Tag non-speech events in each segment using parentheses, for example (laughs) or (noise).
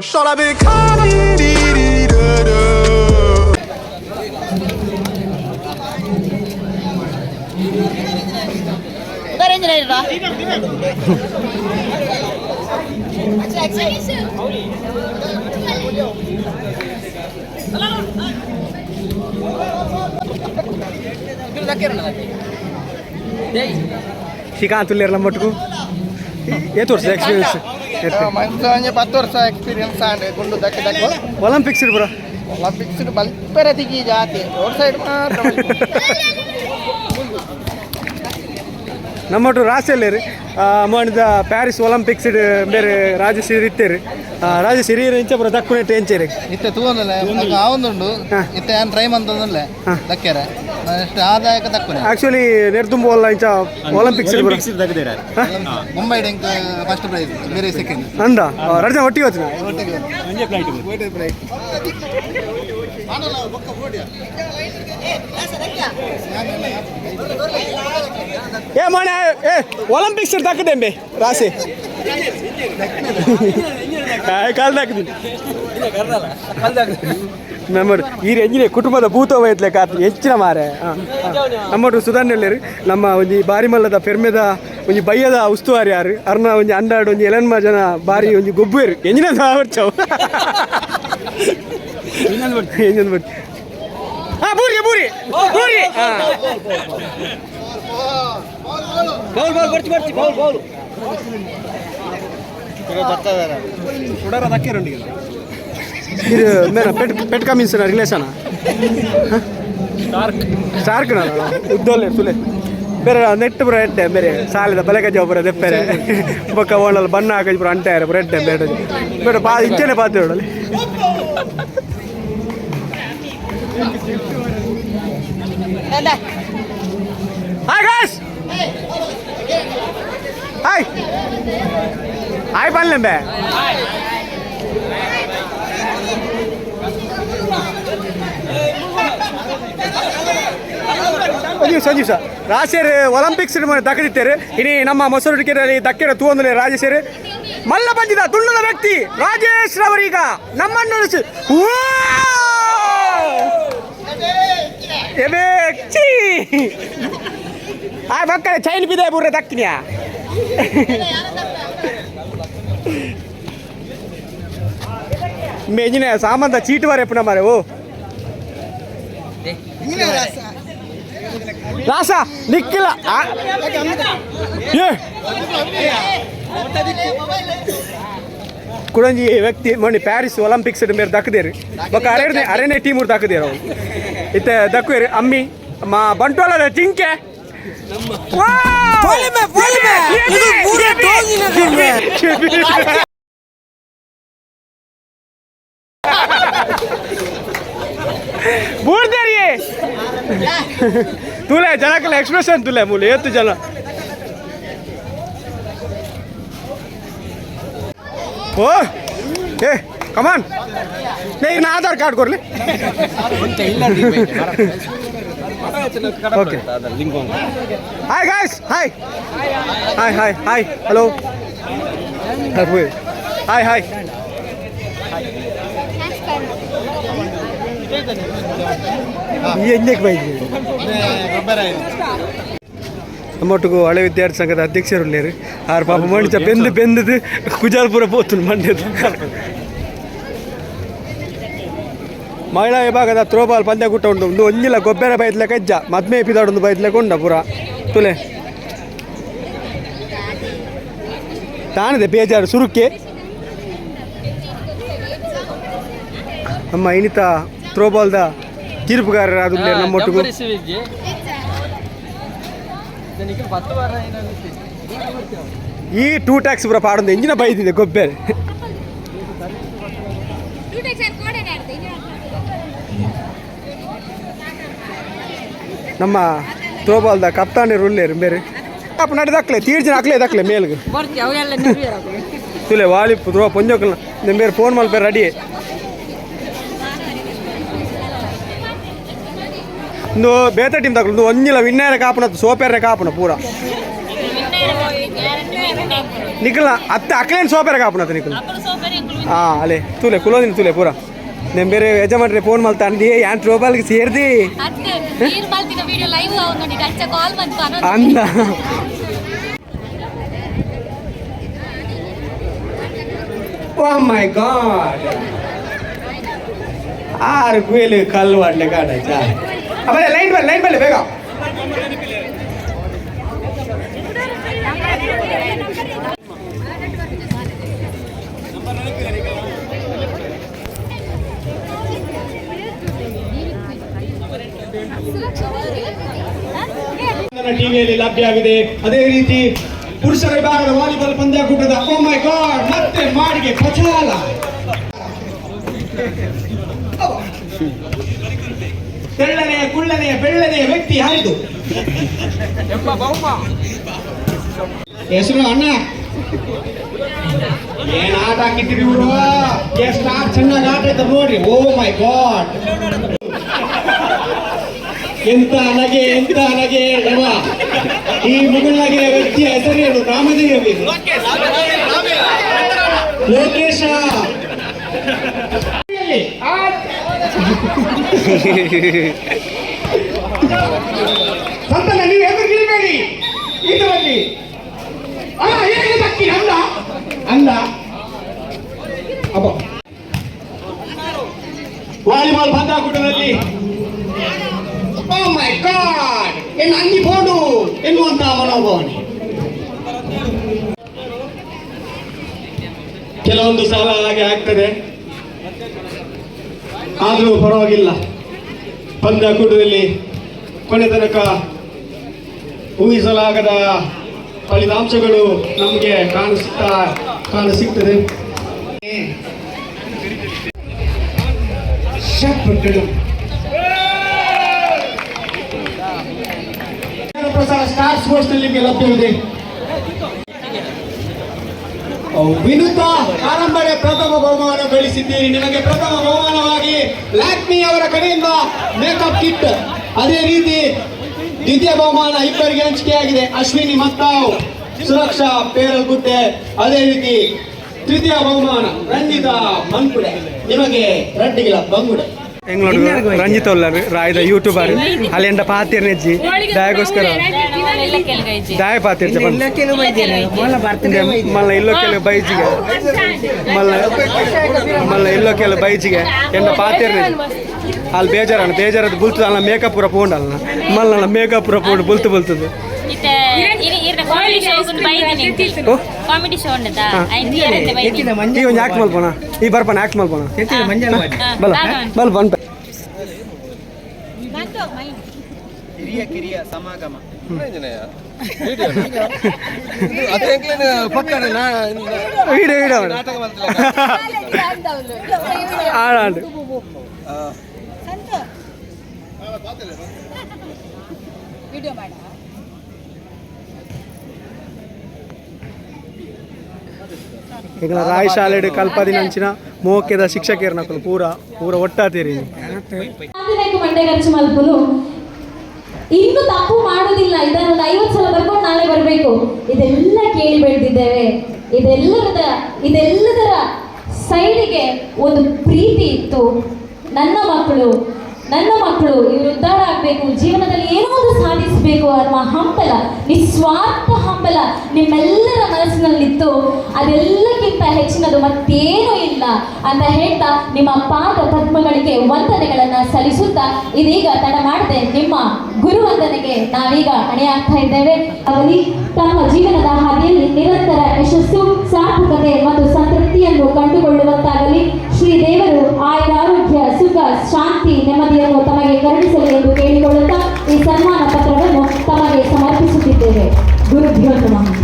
Shall I be da Srikanth ಉಲ್ಲೇರ್ ಮಟ್ಟಕು ಏತು ವರ್ಷ experience ಮಂಚ ಪತ್ತು ವರ್ಷ ಎಕ್ಸ್ಪೀರಿಯನ್ಸ್ ಆಂಡ್ ಜಾತಿ ದಕ್ಕೆ ದಕ್ಕೆ ಒಲಿಂಪಿಕ್ಸ್ ಬ್ರೋ ಒಲಿಂಪಿಕ್ಸ್ ಬಲ್ಪೆರ. ನಮ್ಮೊಟ್ಟು ರಾಶಿಯಲ್ಲಿ ರೀ. ಮಣ್ಣದ ಪ್ಯಾರಿಸ್ ಒಲಿಂಪಿಕ್ಸ್ ಬೇರೆ ರಾಜಶ್ರೀ ಇತ್ತೇರಿ ರಾಜಶ್ರೀ ಇಂಚ ಬರೋ ದಕ್ಕುನೆ ರೀ ಇತ್ತೆ ತೂವೊಂದಲ್ಲ ಆವೊಂದುಂಡು. ಇತ್ತೆ ಏನು ಟ್ರೈ ಮಂತಂದಲ್ಲ ಹಾ. ದಕ್ಕೆರೆ ಎಷ್ಟು ಆದಾಯಕ ದಕ್ಕನೆ ಆಕ್ಚುಲಿ ನೆರ್ದುಂಬ ಒಲ್ಲ ಇಂಚ ಒಲಿಂಪಿಕ್ಸ್ ಮುಂಬೈ ಡೆಂಕ್ ಫಸ್ಟ್ ಪ್ರೈಸ್ ಬೇರೆ ಸೆಕೆಂಡ್ ಅಂದ? ರಜೆ ಒಟ್ಟಿಗೆ ಹೋಗ್ತೀನಿ ಏ ಮನೆ ಏ ಒಲಿಂಪಿಕ್ಸ್ ರಾಸಿ. ರಾಶಿ ಕಾಲ್ ದಕ್ಕದಿ ನಮ್ಮಡು ಈ ಎಂಜಿನ ಕುಟುಂಬದ ಭೂತ ವಯತ್ಲೆ ಕಾತ್ ಹೆಚ್ಚಿನ ಮಾರೆ. ನಮ್ಮಡು ಸುಧಾರಣೆ ನಮ್ಮ ಒಂದು ಬಾರಿ ಮಲ್ಲದ ಪೆರ್ಮೆದ ಒಂಜಿ ಬಯ್ಯದ ಉಸ್ತುವಾರಿ ಯಾರು? ಅರ್ನ ಒಂದು ಅಂಡಾಡು ಒಂದು ಎಲನ್ಮ ಜನ ಬಾರಿ ಒಂಜಿ ಗೊಬ್ಬರು ಎಂಜಿನ ಸಾವರ್ಚವು ಎಂಜಿನ ಬಿಟ್ಟು ಹಾ ಬೂರಿ ಬೂರಿ ಬೂರಿ ಇದು ಮೇರ ಪೆಟ್ ಪೆಟ್ ಕಮಿನ್ಸನ ರಿಲೇಷನ ಸ್ಟಾರ್ಕ್ ಉದ್ದೋಲೆ ಸುಲೆ. ಬೇರೆ ನೆಟ್ ಬರೋ ಎಡ್ಡೆ ಬೇರೆ ಸಾಲಿದ ಬಲೆಗಜ್ಜ ಒಬ್ಬರ ದೆಪ್ಪೆರೆ ಬೊಕ್ಕ ಓಣಲ್ ಬಣ್ಣ ಹಾಕಿ ಬರ ಅಂಟೆ ಬರೋ ಎಡ್ಡೆ ಬೇಡ. ಬೇಡ ಪಾ ಇಚ್ಚನೆ ಪಾತ್ರ ನೋಡಲಿ ಗಾಯ್ಸ್ ಹಾಯ್ ಹಾಯ್ ಬಲ್ಲೆಂಬೆ ಒಂದು ದಿವಸ ಒಂದು ದಿವಸ ರಾಶಿಯರು ಒಲಿಂಪಿಕ್ಸ್ ದಕ್ಕದಿತ್ತೇರು ಇನಿ ನಮ್ಮ ಮೊಸರು ಟಿಕೆಟಲ್ಲಿ ದಕ್ಕಿರ ತೂವೊಂದಲೆ ರಾಜೇಶರು ಮಲ್ಲ ಬಂದಿದ ತುಳ್ಳದ ವ್ಯಕ್ತಿ ರಾಜೇಶ್ ರವರೀಗ ನಮ್ಮನ್ನು ಉಳಿಸಿ ಎಬೆ ಛೀ! ಆ ಮಕ್ಕಳ ಚೈನ್ ಬಿದೆ ಬುರ್ರೆ ದಕ್ಕಿನ್ಯಾ ಮೇಜಿನ ಸಾಮಂತ ಚೀಟ್ ಬಾರೆ ಪುನಃ ಮಾರೆ ಓ ರಾಸ ನಿಕ್ಕಿಲ್ಲ ಆ. ಏ ಕುಡಂಜಿ ವ್ಯಕ್ತಿ ಮೊನ್ನೆ ಪ್ಯಾರಿಸ್ ಒಲಿಂಪಿಕ್ಸ್ ಮೇರೆ ದಕ್ಕದೇರಿ ಬೊಕ್ಕ ಅರೆನೆ ಅರೆನೆ ಟೀಮ್ ದಕ್ಕದೇರು ಅವು ಇತ್ತೆ ದಕ್ಕುವೇರಿ ಅಮ್ಮಿ ಮಾ भूल दे रही जरा कल एक्सप्रेशन तू ले ये तो तू चला ओ ए कमान नहीं ना आधार कार्ड कर ले। (laughs) Okay hi guys hi hi hi hi hello hi hi ಎಣ್ಣೆಗೆ ಬೈದ್ರಿ. ನಮ್ಮೊಟ್ಟಿಗೂ ಹಳೆ ವಿದ್ಯಾರ್ಥಿ ಸಂಘದ ಅಧ್ಯಕ್ಷರು ಆರು ಪಾಪ ಮಾಡಿ ಬೆಂದು ಬೆಂದದು ಕುಜಾಲ್ಪುರ ಪೋತು ಮಂಡ್ಯದ. ಮಹಿಳಾ ವಿಭಾಗದ ಥ್ರೋಬಾಲ್ ಪಂದ್ಯಕೂಟ ಉಂಟು ಒಂದು ಒಂದಿಲ್ಲ ಗೊಬ್ಬರ ಬೈದ್ಲೆ ಕಜ್ಜ ಮದ್ಮೆ ಪಿದಾಡೊಂದು ಬೈದ್ಲೆ ಕೊಂಡ ಪುರ. ತುಲೆ. ತಾನಿದೆ ಬೇಜಾರು ಸುರುಕೆ ನಮ್ಮ ಇನಿತ ಥ್ರೋಬಾಲ್ದ ತೀರ್ಪುಗಾರರ ಅದು ನಮ್ಮೊಟ್ಟಿಗೂ. ಈ ಟೂ ಟ್ಯಾಕ್ಸ್ ಪುರ ಪಾಡೊಂದು ಇಂಜಿನ ಬೈದಿದೆ ಗೊಬ್ಬರ. ನಮ್ಮ ಥ್ರೋಬಾಲ್ದ ಕಪ್ತಾನಿ ರುಲ್ಲೇರು ಬೇರೆ ಅಪ್ಪ ನಡೆ ದಕ್ಲೆ ತೀರ್ ಜನ ಹಾಕ್ಲೆ ದಕ್ಲೆ ಮೇಲ್ಗೆ ತುಲೆ ವಾಲಿ ಥ್ರೋ ಪೊಂಜೋಕಲ್ನ ನಿಮ್ಮ ಬೇರೆ ಫೋನ್ ಮಲ್ಪೆ ರೆಡಿ ಒಂದು ಬೇತ ಟೀಮ್ ತಗೊಳ್ಳು ಒಂಜಿಲ ವಿನ್ನರ ಕಾಪನ ಸೋಪೆರ್ರೆ ಕಾಪನ ಪೂರ ನಿಖಿಲ ಅತ್ತೆ ಅಕ್ಲೇನ್ ಸೋಪೆರೆ ಕಾಪನ ನಿಖಿಲ್ ಹಾಂ ಅಲೆ ತೂಲೆ ಕುಲೋದಿನ ತೂಲೆ ಪೂರ. ನಿಮ್ ಬೇರೆ ಯಜಮಾನ್ರೆ ಫೋನ್ ಮಾಡ್ತಾ ಅಂದಿ ಯಾನ್ ಟ್ರೋಬಲ್ಗೆ ಸೇರ್ದಿ? ಅಂದ. ಓ ಮೈ ಗಾಡ್ ಆರು ಕುಯಲು ಕಾಡಾಯ್ತಾ ಆಮೇಲೆ ಲೈನ್ ಬಲ್ಲಿ ಲೈನ್ ಬಲ್ಲಿ ಬೇಗ. ಟಿವಿಯಲ್ಲಿ ಆಗಿದೆ ಅದೇ ರೀತಿ ಪುರುಷರ ವಿಭಾಗದ ವಾಲಿಬಾಲ್ ಪಂದ್ಯಾಕೂಟದ ಓ ಮೈ ಗಾಡ್ ಮತ್ತೆ ಮಾಡಿಗೆ ಪಚಾಲ. ತೆಳ್ಳನೆಯ ಕುಳ್ಳನೆಯ ಬೆಳ್ಳನೆಯ ವ್ಯಕ್ತಿ ಯಾರಿದು? ಹೆಸರು ಅಣ್ಣ. ಏನ್ ಆಟ ಹಾಕಿದ್ದೀರಿ ಇವರು ಎಷ್ಟು ಚೆನ್ನಾಗಿ ಆಟ ಇದ್ದಾರೆ ನೋಡ್ರಿ. ಓ ಮೈ ಗಾಡ್ ಎಂತ ನಗೆ ಎಂತ ನಗೆ ಯವ ಈ ಮುಗುಳ್ನಗೆಯ ವ್ಯಕ್ತಿಯ ಹೆಸರೇನು ರಾಮದೇವಿ ಲೋಕೇಶ ಆ, ಮೈ ಗಾಡ್ ಎನ್ನ ಅಂಗಿ ಬೋಡು. ಎನ್ನುವಂತಹ ಮನೋಭಾವನೆ ಕೆಲವೊಂದು ಸಾಲ ಹಾಗೆ ಆಗ್ತದೆ. ಆದರೂ ಪರವಾಗಿಲ್ಲ. ಪಂದ್ಯಾಕೂಟದಲ್ಲಿ ಕೊನೆ ತನಕ ಊಹಿಸಲಾಗದ ಫಲಿತಾಂಶಗಳು ನಮಗೆ ಕಾಣಿಸ್ತಾ ಕಾಣಸಿಗ್ತದೆ. ಶಟ್ಪಟ್ಟಳು ಪ್ರಸಾರ ಸ್ಟಾರ್ ಸ್ಪೋರ್ಟ್ಸ್ನಲ್ಲಿ ಲಭ್ಯವಿದೆ. ವಿನುತ ಆರಂಭಣೆ ಪ್ರಥಮ ಬಹುಮಾನ ಗಳಿಸಿದ್ದೀರಿ. ನಿಮಗೆ ಪ್ರಥಮ ಬಹುಮಾನವಾಗಿ ಲ್ಯಾಕ್ಮಿ ಅವರ ಕಡೆಯಿಂದ ಮೇಕಪ್ ಕಿಟ್. ಅದೇ ರೀತಿ ದ್ವಿತೀಯ ಬಹುಮಾನ ಇಬ್ಬರಿಗೆ ಹಂಚಿಕೆಯಾಗಿದೆ. ಅಶ್ವಿನಿ ಮತ್ತಾವ್ ಸುರಕ್ಷಾ ಪೇರಲ್ಗುಡ್ಡೆ. ಅದೇ ರೀತಿ ತೃತೀಯ ಬಹುಮಾನ ರಂಜಿತಾ ಮಂಕುಡೆ ನಿಮಗೆ ರಡ್ಡಿಗಿಲ ಬಂಗುಡೆ. ಎಂಗ್ಳೋಡು ರಂಜಿತ್ ಒಲ್ಲರು ರಾಯ್ದ ಯೂಟ್ಯೂಬರ್ ಅಲ್ಲಿ ಎಂಡ ಪಾತಿರ್ ನೆಜ್ಜಿ ದಯಗೋಸ್ಕರ ಎಲ್ಲ ಕೆಲ್ಗೈಜಿ ದಾಯ ಪಾತಿರ್ಚ ಬಂದು ಮಲ್ಲ ಇಲ್ಲೋ ಕೆಲವು ಬೈಜಿಗೆ ಮಲ್ಲ ಮಲ್ಲ ಇಲ್ಲೋ ಕೆಲವು ಬೈಜಿಗೆ ಎಂಡ ಪಾತಿರ್ ಅಲ್ಲಿ ಬೇಜಾರಲ್ಲ ಬೇಜಾರದು ಬುಲ್ತದ ಅಲ್ಲ ಮೇಕಪ್ ಪೂರ ಪೋಂಡಲ್ಲ ಮಲ್ಲ ನನ್ನ ಮೇಕಪ್ ಪೂರ ಪೋಂಡು ಬುಲ್ತು ಬುಲ್ತದು ಇತ್ತೆ ಇರ್ನ ಕಾಮಿಡಿ ಶೋ ಬೈದಿನಿ ಕಾಮಿಡಿ ಈ ಒಂದು ಆಕ್ಟ್ ಮಲ್ಪೋಣ ಈ ಬರ್ಪಣ ಯಾಕೆ ಮಲ್ಪೋಣ ಬಲ ಬಲ್ ಬಂತ ಹಿರಿಯ ಕಿರಿಯ ಸಮಾಗಮ. ಈಡ ಈಡ ಆಡಾಡು ಈಗ ರಾಯ್ ಶಾಲೆಡ್ ಮೋಕ್ಯದ ಮೋಕೆದ ಶಿಕ್ಷಕಿಯರ್ನಕಲು ಪೂರ ಪೂರ ಒಟ್ಟಾತೀರಿ ಇನ್ನು ತಪ್ಪು ಮಾಡುದಿಲ್ಲ. ಇದನ್ನು ಐವತ್ತು ಸಲ ಬರ್ಕೊಂಡು ನಾಳೆ ಬರಬೇಕು. ಇದೆಲ್ಲ ಕೇಳಿ ಬೆಳೆದಿದ್ದೇವೆ. ಇದೆಲ್ಲದ ಇದೆಲ್ಲದರ ಸೈಡಿಗೆ ಒಂದು ಪ್ರೀತಿ ಇತ್ತು. ನನ್ನ ಮಕ್ಕಳು ನನ್ನ ಮಕ್ಕಳು ಇವರು ಉದ್ಧಾರ ಆಗಬೇಕು, ಜೀವನದಲ್ಲಿ ಏನೋ ಒಂದು ಸಾಧಿಸಬೇಕು ಅನ್ನುವ ಹಂಬಲ, ನಿಸ್ವಾರ್ಥ ಹಂಬಲ ನಿಮ್ಮೆಲ್ಲರ ಮನಸ್ಸಿನಲ್ಲಿತ್ತು. ಅದೆಲ್ಲಕ್ಕಿಂತ ಹೆಚ್ಚಿನದು ಮತ್ತೇನೂ ಇಲ್ಲ ಅಂತ ಹೇಳ್ತಾ ನಿಮ್ಮ ಪಾದ ಪದ್ಮಗಳಿಗೆ ವಂದನೆಗಳನ್ನು ಸಲ್ಲಿಸುತ್ತಾ ಇದೀಗ ತಡ ಮಾಡದೆ. ನಿಮ್ಮ ಗುರುವಂದನೆಗೆ ನಾವೀಗ ಅಣೆಯಾಗ್ತಾ ಇದ್ದೇವೆ. ಅವಲಿ ತಮ್ಮ ಜೀವನದ ಹಾದಿಯಲ್ಲಿ ನಿರಂತರ ಯಶಸ್ಸು, ಸಾರ್ಥಕತೆ ಮತ್ತು ಸಂತೃಪ್ತಿಯನ್ನು ಕಂಡುಕೊಳ್ಳುವಂತಾಗಲಿ. ಶ್ರೀ ದೇವರು ಆಯುರಾರೋಗ್ಯ ಸುಖ ಶಾಂತಿ ನೆಮ್ಮದಿಯನ್ನು ತಮಗೆ ಕರುಣಿಸಲಿ ಎಂದು ಕೇಳಿಕೊಳ್ಳುತ್ತಾ ಈ ಸನ್ಮಾನ ಪತ್ರವನ್ನು ತಮಗೆ ಸಮರ್ಪಿಸುತ್ತಿದ್ದೇವೆ. ಗುರುಭ್ಯೋ ನಮಃ.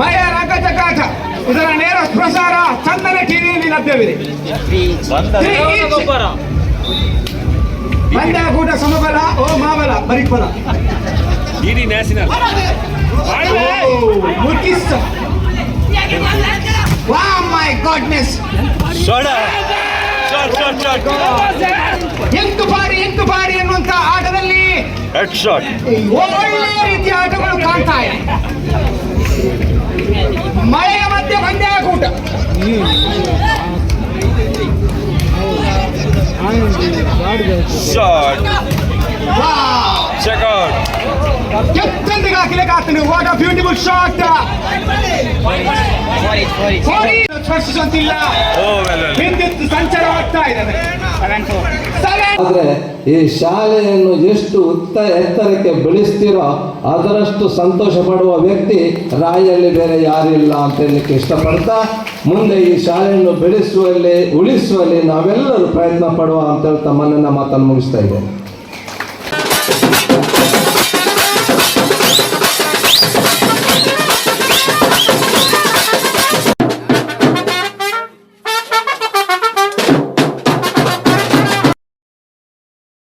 ಮಯ ರಂಗ ಚಕಾಟ ಇದರ ನೇರ ಪ್ರಸಾರ ಚಂದನ ಟಿವಿಯಲ್ಲಿ ಲಭ್ಯವಿದೆ. ಮಂಡ್ಯ. ಪಂದ್ಯಾಕೂಟ ಸಮಬಲ ಓ ಮಾಬಲ ಬರಿಫಲ ಇಡೀ ನ್ಯಾಷನಲ್. ಓ, ಮೈ ಎಂಟು ಬಾರಿ ಎಂಟು ಬಾರಿ ಎನ್ನುವಂತ ಆಟದಲ್ಲಿ ಒಳ್ಳೆಯ ರೀತಿಯ ಆಟಗಳು ಕಾಣ್ತಾ ಇದೆ. ಮಳೆಯ ಮಧ್ಯೆ ಪಂದ್ಯಾಕೂಟ ಎತ್ತಂದಿಗೆ ಹಾಕಿಲೆ ಕಾತನು ವಾಟ್ ಅ ಬ್ಯೂಟಿಫುಲ್ ಶಾಟ್ ಸ್ಪರ್ಶಿಸುವಂತಿಲ್ಲ ವಿದ್ಯುತ್ ಸಂಚಾರವಾಗ್ತಾ ಇದೆ ಸೆವೆನ್ ಆದರೆ ಈ ಶಾಲೆಯನ್ನು ಎಷ್ಟು ಉತ್ತ ಎತ್ತರಕ್ಕೆ ಬೆಳೆಸ್ತೀರೋ ಅದರಷ್ಟು ಸಂತೋಷ ಪಡುವ ವ್ಯಕ್ತಿ ರಾಯಲ್ಲಿ ಬೇರೆ ಯಾರಿಲ್ಲ ಅಂತ ಹೇಳಲಿಕ್ಕೆ ಇಷ್ಟಪಡ್ತಾ, ಮುಂದೆ ಈ ಶಾಲೆಯನ್ನು ಬೆಳೆಸುವಲ್ಲಿ, ಉಳಿಸುವಲ್ಲಿ ನಾವೆಲ್ಲರೂ ಪ್ರಯತ್ನ ಪಡುವ ಅಂತ ಹೇಳ್ತಾ ಮನನ್ನ ಮಾತನ್ನು ಮುಗಿಸ್ತಾ ಇದ್ದೇನೆ.